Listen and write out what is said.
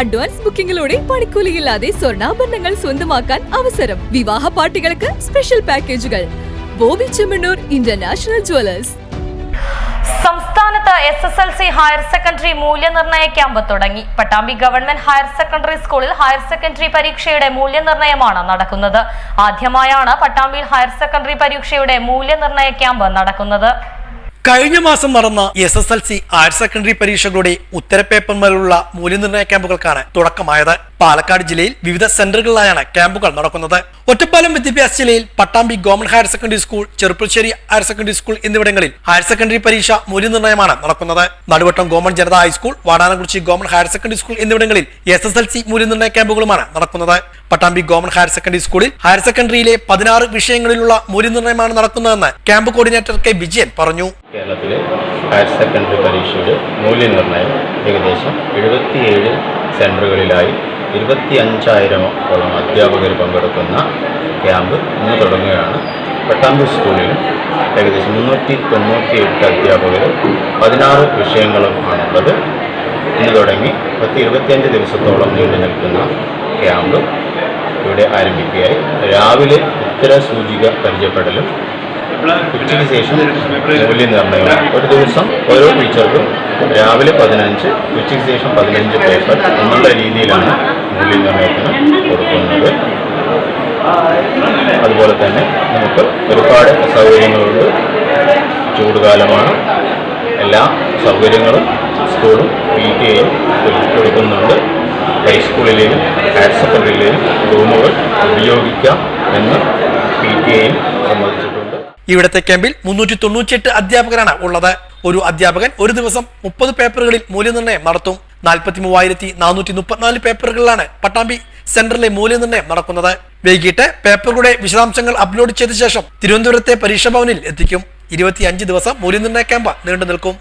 Advance ബുക്കിംഗിലൂടെ പണിക്കൂലിയില്ലാതെ സ്വർണാഭരണങ്ങൾ സ്വന്തമാക്കാൻ അവസരം. വിവാഹ പാർട്ടികൾക്ക് സ്പെഷ്യൽ പാക്കേജുകൾ. ബോബി ചെമ്മണ്ണൂർ ഇന്റർനാഷണൽ ജുവലേഴ്സ് സംസ്ഥാനത്ത് S S L C higher secondary മൂല്യനിർണയ camp തുടങ്ങി. പട്ടാമ്പി ഗവൺമെന്റ് ഹയർ സെക്കൻഡറി സ്കൂളിൽ ഹയർ സെക്കൻഡറി പരീക്ഷയുടെ മൂല്യനിർണയമാണ് നടക്കുന്നത്. ആദ്യമായാണ് പട്ടാമ്പിയിൽ ഹയർ സെക്കൻഡറി പരീക്ഷയുടെ മൂല്യനിർണയ ക്യാമ്പ് നടക്കുന്നത്. കഴിഞ്ഞ മാസം നടന്ന S S L C higher secondary പരീക്ഷകളുടെ ഉത്തരപേപ്പർമേലുള്ള മൂല്യനിർണയ ക്യാമ്പുകൾക്കാണ് തുടക്കമായത്. പാലക്കാട് ജില്ലയിൽ വിവിധ സെന്ററുകളിലായാണ് ക്യാമ്പുകൾ നടക്കുന്നത്. ഒറ്റപ്പാലം വിദ്യാഭ്യാസ ജില്ലയിൽ Pattambi government higher secondary school Cherpulassery higher secondary school എന്നിവിടങ്ങളിൽ ഹയർ സെക്കൻഡറി പരീക്ഷ മൂല്യനിർണയമാണ് നടക്കുന്നത്. Naduvattam government Janata high school Vadanakurichi government higher secondary school എന്നിവിടങ്ങളിൽ എസ് എസ് എൽ സി മൂല്യനിർണയ ക്യാമ്പുകളുമാണ് നടക്കുന്നത്. പട്ടാമ്പി ഗവൺമെന്റ് ഹയർ സെക്കൻഡറി സ്കൂളിൽ ഹയർ സെക്കൻഡറിയിലെ പതിനാറ് വിഷയങ്ങളിലുള്ള മൂല്യനിർണയമാണ് നടക്കുന്നതെന്ന് ക്യാമ്പ് കോർഡിനേറ്റർ കെ വിജയൻ പറഞ്ഞു. കേരളത്തിലെ ഹയർ സെക്കൻഡറി പരീക്ഷയുടെ മൂല്യനിർണയം ഏകദേശം എഴുപത്തിയേഴ് സെന്ററുകളിലായി ഇരുപത്തി അഞ്ചായിരമോളം അധ്യാപകർ പങ്കെടുക്കുന്ന ക്യാമ്പ് ഇന്ന് തുടങ്ങുകയാണ്. പട്ടാമ്പി സ്കൂളിലും ഏകദേശം മുന്നൂറ്റി തൊണ്ണൂറ്റി എട്ട് അധ്യാപകരും പതിനാറ് വിഷയങ്ങളും ആണുള്ളത്. ഇന്ന് തുടങ്ങി പത്ത് ഇരുപത്തിയഞ്ച് ദിവസത്തോളം നീണ്ടു നിൽക്കുന്ന ക്യാമ്പ് ഇവിടെ ആരംഭിക്കുകയായി. രാവിലെ ഉത്തര സൂചിക പരിചയപ്പെടലും ഉച്ചയ്ക്ക് ശേഷം മൂല്യനിർണയം ഒരു ദിവസം ഓരോ ടീച്ചർക്കും രാവിലെ പതിനഞ്ച് ഉച്ചയ്ക്ക് ശേഷം പതിനഞ്ച് പേപ്പർ എന്നുള്ള രീതിയിലാണ് മൂല്യനിർണയത്തിന് കൊടുക്കുന്നത്. അതുപോലെ തന്നെ നമുക്ക് ഒരുപാട് സൗകര്യങ്ങളുണ്ട്. ചൂടുകാലമാണ്. എല്ലാ സൗകര്യങ്ങളും സ്കൂളും പി ടി എയും കൊടുക്കുന്നുണ്ട്. ഹൈസ്കൂളിലെയും ഹയർ സെക്കൻഡറിയിലെയും റൂമുകൾ ഉപയോഗിക്കാം എന്ന് പി ടി എയും സമ്മതിച്ചിട്ടുണ്ട്. ഇവിടത്തെ ക്യാമ്പിൽ മുന്നൂറ്റി തൊണ്ണൂറ്റിയെട്ട് അധ്യാപകരാണ് ഉള്ളത്. ഒരു അധ്യാപകൻ ഒരു ദിവസം മുപ്പത് പേപ്പറുകളിൽ മൂല്യനിർണയം നടത്തും. നാൽപ്പത്തി മൂവായിരത്തി നാനൂറ്റി മുപ്പത്തിനാല് പേപ്പറുകളിലാണ് പട്ടാമ്പി സെന്ററിലെ മൂല്യനിർണയം നടക്കുന്നത്. വൈകിട്ട് പേപ്പറുകളുടെ വിശദാംശങ്ങൾ അപ്ലോഡ് ചെയ്ത ശേഷം തിരുവനന്തപുരത്തെ പരീക്ഷാ ഭവനിൽ എത്തിക്കും. ഇരുപത്തിയഞ്ച് ദിവസം മൂല്യനിർണയ ക്യാമ്പ് നീണ്ടു നിൽക്കും